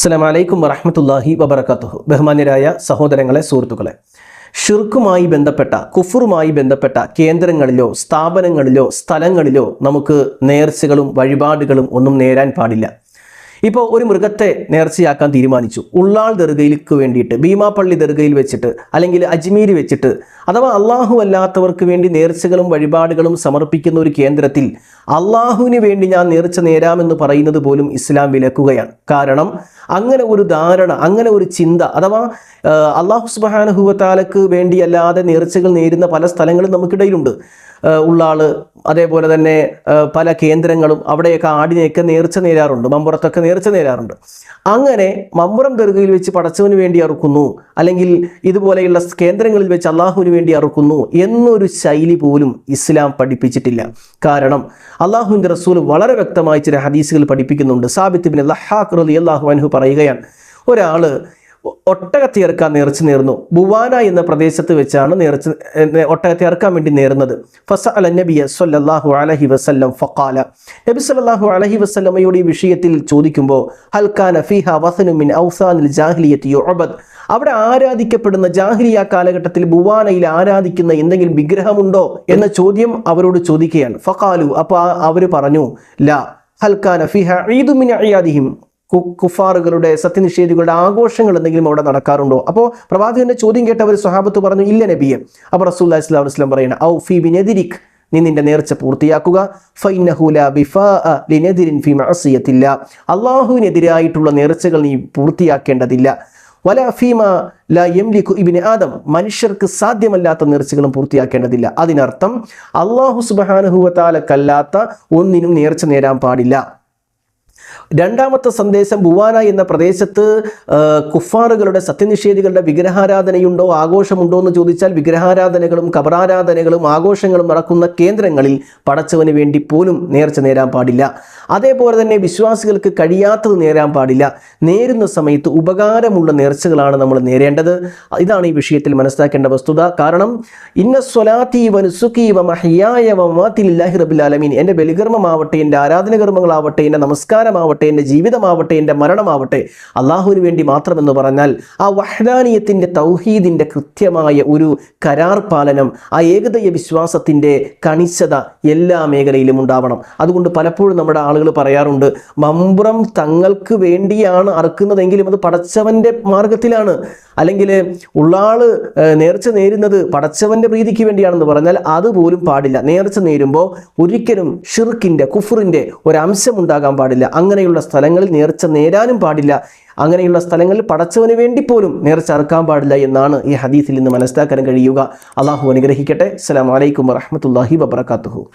അസ്സാം വലൈക്കും വറഹമത്തല്ലാഹി വബർക്കാത്തുഹു ബഹുമാന്യരായ സഹോദരങ്ങളെ സുഹൃത്തുക്കളെ ഷിർക്കുമായി ബന്ധപ്പെട്ട കുഫറുമായി ബന്ധപ്പെട്ട കേന്ദ്രങ്ങളിലോ സ്ഥാപനങ്ങളിലോ സ്ഥലങ്ങളിലോ നമുക്ക് നേർച്ചകളും വഴിപാടുകളും ഒന്നും നേരാൻ പാടില്ല. ഇപ്പോൾ ഒരു മൃഗത്തെ നേർച്ചയാക്കാൻ തീരുമാനിച്ചു. ഉള്ളാൾ ദർഗയിലേക്ക് വേണ്ടിയിട്ട് ഭീമാപ്പള്ളി ദർഗയിൽ വെച്ചിട്ട് അല്ലെങ്കിൽ അജ്മീർ വെച്ചിട്ട് അഥവാ അള്ളാഹു അല്ലാത്തവർക്ക് വേണ്ടി നേർച്ചകളും വഴിപാടുകളും സമർപ്പിക്കുന്ന ഒരു കേന്ദ്രത്തിൽ അള്ളാഹുവിന് വേണ്ടി ഞാൻ നേർച്ച നേരാമെന്ന് പറയുന്നത് പോലും ഇസ്ലാം വിലക്കുകയാണ്. കാരണം അങ്ങനെ ഒരു ധാരണ അങ്ങനെ ഒരു ചിന്ത അഥവാ അള്ളാഹു സുബാനഹുവത്താലക്ക് വേണ്ടിയല്ലാതെ നേർച്ചകൾ നേരുന്ന പല സ്ഥലങ്ങളും നമുക്കിടയിലുണ്ട്. ഉള്ള അതേപോലെ തന്നെ പല കേന്ദ്രങ്ങളും അവിടെയൊക്കെ ആടിനെയൊക്കെ നേർച്ച നേരാറുണ്ട്. മമ്പുറത്തൊക്കെ നേർച്ച നേരാറുണ്ട്. അങ്ങനെ മമ്പുറം ദർഗയിൽ വെച്ച് പടച്ചവന് വേണ്ടി അറുക്കുന്നു. അല്ലെങ്കിൽ ഇതുപോലെയുള്ള കേന്ദ്രങ്ങളിൽ വെച്ച് അള്ളാഹുവിന് വേണ്ടി അറുക്കുന്നു എന്നൊരു ശൈലി പോലും ഇസ്ലാം പഠിപ്പിച്ചിട്ടില്ല. കാരണം അള്ളാഹുവിന്റെ റസൂൽ വളരെ വ്യക്തമായി ചില ഹദീസുകൾ പഠിപ്പിക്കുന്നുണ്ട്. സാബിത്ത് ബിൻ ലഹാഖ് അള്ളാഹു അനുഹു പറയുകയാണ് ഒരാൾ ഒട്ടകത്തെ ഇറക്കാൻ നേർച്ച നേർന്നു. ബുവാന എന്ന പ്രദേശത്ത് വെച്ചാണ് നേർച്ച ഇറക്കാൻ വേണ്ടി നേർന്നത്. ഫസ അല നബിയ സല്ലല്ലാഹു അലഹി വസല്ലം ഫക്കാല നബി സല്ലല്ലാഹു അലഹി വസല്ലമയോട് ഈ വിഷയത്തിൽ ചോദിക്കുമ്പോൾ ഹൽക്കാന ഫിഹ വസനുമിൻ ഔസാനിൽ ജാഹിലിയത്തി അവിടെ ആരാധിക്കപ്പെടുന്ന ജാഹ്ലിയ കാലഘട്ടത്തിൽ ബുവാനയിൽ ആരാധിക്കുന്ന എന്തെങ്കിലും വിഗ്രഹമുണ്ടോ എന്ന ചോദ്യം അവരോട് ചോദിക്കുകയാണ്. ഫക്കാലു അപ്പോൾ അവർ പറഞ്ഞു ലാ ഹൽക്കാന ഫിഹ ഈദു മിൻ അയാദിഹിം കുഫാറുകളുടെ സത്യനിഷേധികളുടെ ആഘോഷങ്ങൾ എന്തെങ്കിലും അവിടെ നടക്കാറുണ്ടോ? അപ്പോൾ പ്രവാചകന്റെ ചോദ്യം കേട്ട അവർ സ്വഹാബത്ത് പറഞ്ഞു ഇല്ല നബിയെ. അപ്പോൾ റസൂല്ലാ ഇസ്ലാം വസ്ലം ഔ ഫി ബിനെതിരിക് നീ നിന്റെ നേർച്ച പൂർത്തിയാക്കുക. അള്ളാഹുവിനെതിരായിട്ടുള്ള നേർച്ചകൾ നീ പൂർത്തിയാക്കേണ്ടതില്ല. വല ഫീമ ല യംലിക്കു ഇബിന് ആദം. മനുഷ്യർക്ക് സാധ്യമല്ലാത്ത നേർച്ചകളും പൂർത്തിയാക്കേണ്ടതില്ല. അതിനർത്ഥം അള്ളാഹു സുബാനുഹുവത്താലക്കല്ലാത്ത ഒന്നിനും നേർച്ച നേരാൻ പാടില്ല. രണ്ടാമത്തെ സന്ദേശം ബുവാന എന്ന പ്രദേശത്ത് കുഫാറുകളുടെ സത്യനിഷേധികളുടെ വിഗ്രഹാരാധനയുണ്ടോ ആഘോഷമുണ്ടോ എന്ന് ചോദിച്ചാൽ വിഗ്രഹാരാധനകളും കബറാരാധനകളും ആഘോഷങ്ങളും നടക്കുന്ന കേന്ദ്രങ്ങളിൽ പടച്ചവന് വേണ്ടി പോലും നേർച്ച നേരാൻ പാടില്ല. അതേപോലെ തന്നെ വിശ്വാസികൾക്ക് കഴിയാത്തത് നേരാൻ പാടില്ല. നേരുന്ന സമയത്ത് ഉപകാരമുള്ള നേർച്ചകളാണ് നമ്മൾ നേരേണ്ടത്. ഇതാണ് ഈ വിഷയത്തിൽ മനസ്സിലാക്കേണ്ട വസ്തുത. കാരണം ഇന്ന സ്വലാത്തി എന്റെ ബലികർമ്മമാവട്ടെ എന്റെ ആരാധനകർമ്മങ്ങളാവട്ടെ എന്റെ നമസ്കാരമാവട്ടെ എന്റെ ജീവിതമാവട്ടെ എന്റെ മരണമാവട്ടെ അള്ളാഹുവിന് വേണ്ടി മാത്രമെന്ന് പറഞ്ഞാൽ ആ വഹ്ദാനീയത്തിന്റെ തൗഹീദിന്റെ കൃത്യമായ ഒരു കരാർ പാലനം ആ ഏകതയ വിശ്വാസത്തിന്റെ കണിശത എല്ലാ മേഖലയിലും ഉണ്ടാവണം. അതുകൊണ്ട് പലപ്പോഴും നമ്മുടെ ആളുകൾ പറയാറുണ്ട് മമ്പുറം തങ്ങൾക്ക് വേണ്ടിയാണ് അറുക്കുന്നതെങ്കിലും അത് പടച്ചവന്റെ മാർഗത്തിലാണ്. അല്ലെങ്കിൽ ഉള്ളാൾ നേർച്ച നേരുന്നത് പടച്ചവന്റെ പ്രീതിക്ക് വേണ്ടിയാണെന്ന് പറഞ്ഞാൽ അതുപോലും പാടില്ല. നേർച്ച നേരുമ്പോൾ ഒരിക്കലും ഷിർക്കിന്റെ കുഫറിന്റെ ഒരംശം ഉണ്ടാകാൻ പാടില്ല. അങ്ങനെയുള്ള സ്ഥലങ്ങളിൽ നേർച്ച നേരാനും പാടില്ല. അങ്ങനെയുള്ള സ്ഥലങ്ങളിൽ പടച്ചവന് വേണ്ടി പോലും നേർച്ച അറുക്കാൻ പാടില്ല എന്നാണ് ഈ ഹദീസിൽ നിന്ന് മനസ്സിലാക്കാൻ കഴിയുക. അള്ളാഹു അനുഗ്രഹിക്കട്ടെ. അസ്സാം വലൈക്കും വറഹ്മത്തുള്ളാഹി വബറകാതുഹു.